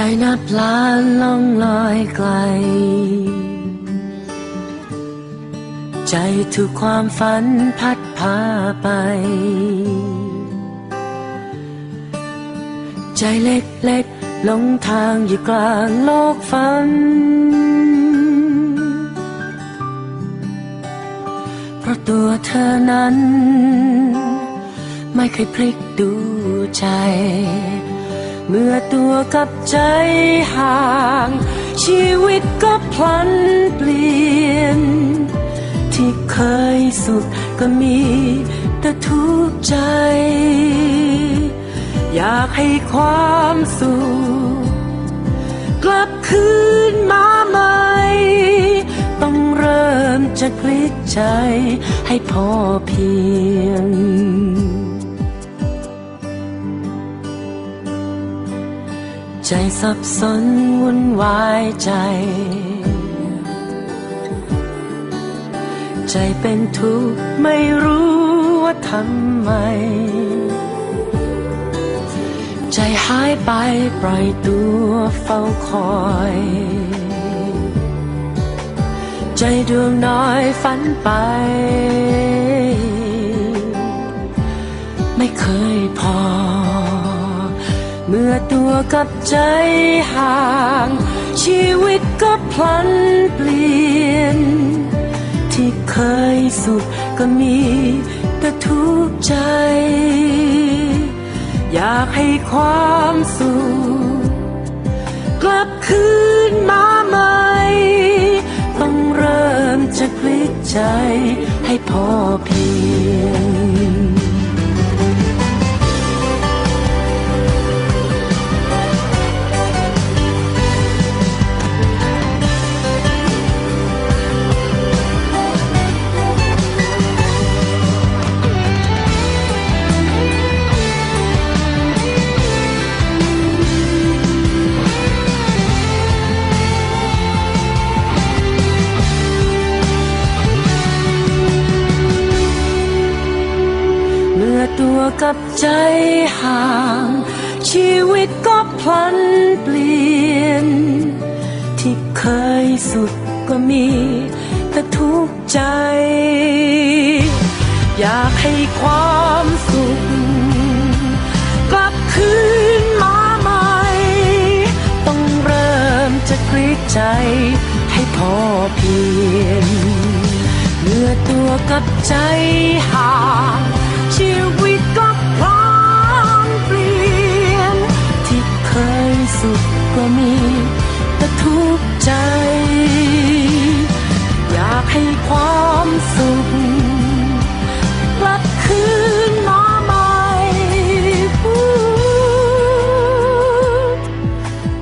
ใจนับล้านล่องลอยไกล ใจถูกความฝันพัดพาไป ใจเล็กๆหลงทางอยู่กลางโลกฝัน เพราะตัวเธอนั้น ไม่เคยพลิกดูใจ เมื่อตัวกับใจห่าง ชีวิตก็พลันเปลี่ยน ที่เคยสุขก็มีแต่ทุกข์ใจ อยากให้ความสุขกลับคืนมาใหม่ ต้องเริ่มจากพลิกใจให้พอเพียง ใจสับสนวุ่นวายใจ ใจเป็นทุกข์ไม่รู้ว่าทำไม ใจหายไปปล่อยตัวเฝ้าคอย ใจดวงน้อยฝันไป ไม่เคยพอ เมื่อตัวกับใจห่าง ชีวิตก็พลันเปลี่ยน ที่เคยสุขก็มีแต่ทุกข์ใจ อยากให้ความสุขกลับคืนมาใหม่ต้องเริ่มจากพลิกใจให้พอเพียง กับใจห่าง ชีวิตก็พลันเปลี่ยน ที่เคยสุขก็มี แต่ทุกข์ใจ อยากให้ความสุข กลับคืนมาใหม่ ต้องเริ่มจากพลิกใจให้พอเพียงเมื่อตัวกับใจห่างชี สุขก็มีแต่ทุกใจ อยากให้ความสุขกลับคืนมาใหม่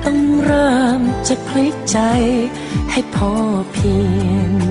ต้องเริ่มจากพลิกใจให้พอเพียง